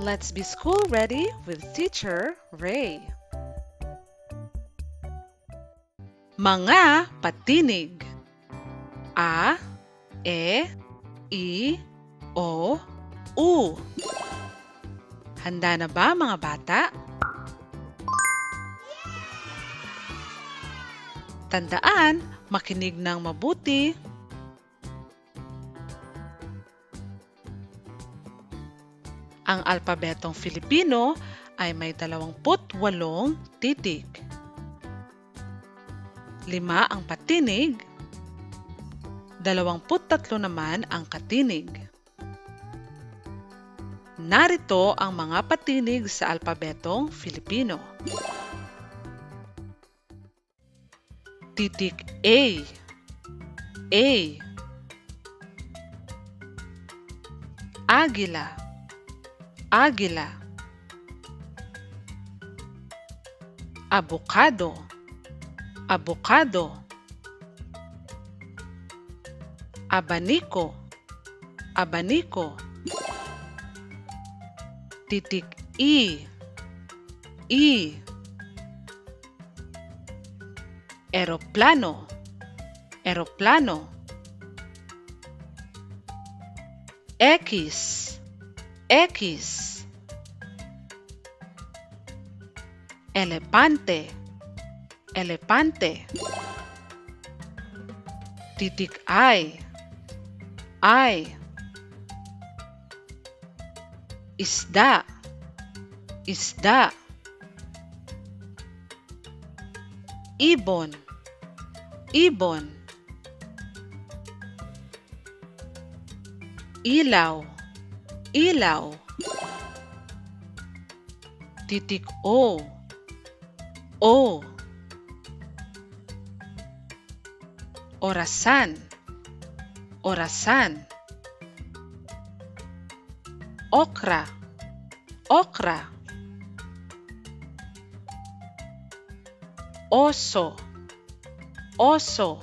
Let's be school ready with teacher Ray. Mga patinig. A, E, I, O, U. Handa na ba mga bata? Tandaan, makinig ng mabuti. Ang alpabetong Filipino ay may 28 titik. Lima ang patinig, 23 naman ang katinig. Narito ang mga patinig sa alpabetong Filipino. Titik A A Agila Agila Abukado Abukado Abaniko Abaniko Titik I. I Eroplano Eroplano X X. Elepante Elepante Titik I. I. Isda. Isda. Ibon. Ibon. Ilaw Ilaw. Titik O. O. Orasan. Orasan. Okra. Okra. Oso. Oso.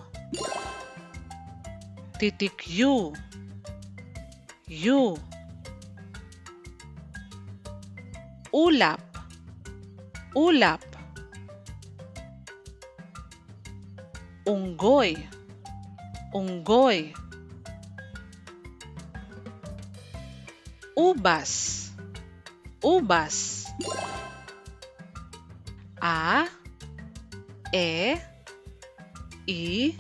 Titik U. U Ulap. Ulap. Unggoy. Unggoy. Ubas. Ubas. A. E. I.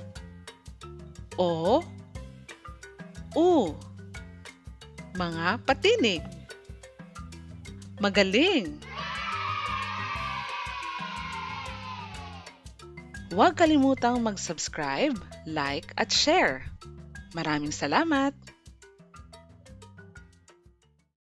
O. U. Mga patinig Magaling! Huwag kalimutang mag-subscribe, like at share. Maraming salamat!